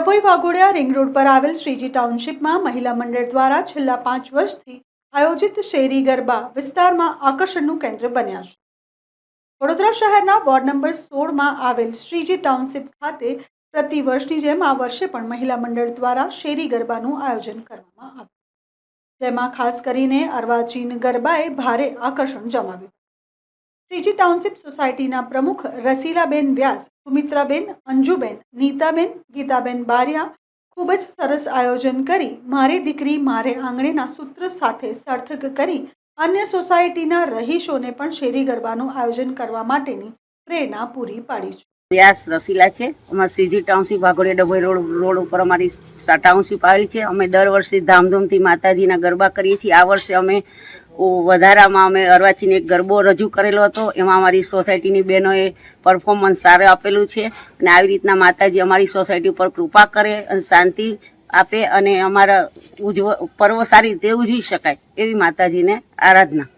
Dabhoi Waghodia ring road પર આવેલ શ્રીજી ટાઉનશીપમાં મહિલા મંડળ દ્વારા છેલ્લા પાંચ વર્ષથી આયોજિત શેરી ગરબા વિસ્તારમાં આકર્ષણનું કેન્દ્ર બન્યા છે. વડોદરા શહેરના વોર્ડ નંબર સોળમાં આવેલ શ્રીજી ટાઉનશીપ ખાતે પ્રતિ વર્ષની જેમ આ વર્ષે પણ મહિલા મંડળ દ્વારા શેરી ગરબાનું આયોજન કરવામાં આવ્યું. જેમાં ખાસ કરીને અર્વાચીન ગરબાએ ભારે આકર્ષણ જમાવ્યું. શ્રીજી ટાઉનશીપ સોસાયટીના પ્રમુખ રસીલાબેન વ્યાસ, સુમિત્રાબેન અંજુબેન, નીતાબેન, ગીતાબેન બારિયા ખૂબ જ સરસ આયોજન કરી મારી દીકરી મારે આંગણેના સૂત્ર સાથે સાર્થક કરી અન્ય સોસાયટીના રહીશોને પણ શેરી ગરબાનું આયોજન કરવા માટેની પ્રેરણા પૂરી પાડી છે. વ્યાસ રસીલા છે. અમારા CG township Waghodia Dabhoi road road ઉપર અમારી ટાઉનશીપ આવેલી છે. અમે દર વર્ષે ધામધૂમથી માતાજીના ગરબા કરીએ છીએ. આ વર્ષે અમે વધારામાં અમે અરવાચીને એક ગરબો રજૂ કરેલો હતો. એમાં અમારી સોસાયટીની બહેનોએ પરફોર્મન્સ સારું આપેલું છે અને આવી રીતના માતાજી અમારી સોસાયટી ઉપર કૃપા કરે અને શાંતિ આપે અને અમારા ઉજવ, પર્વ સારી રીતે ઉજવી શકાય એવી માતાજીને આરાધના.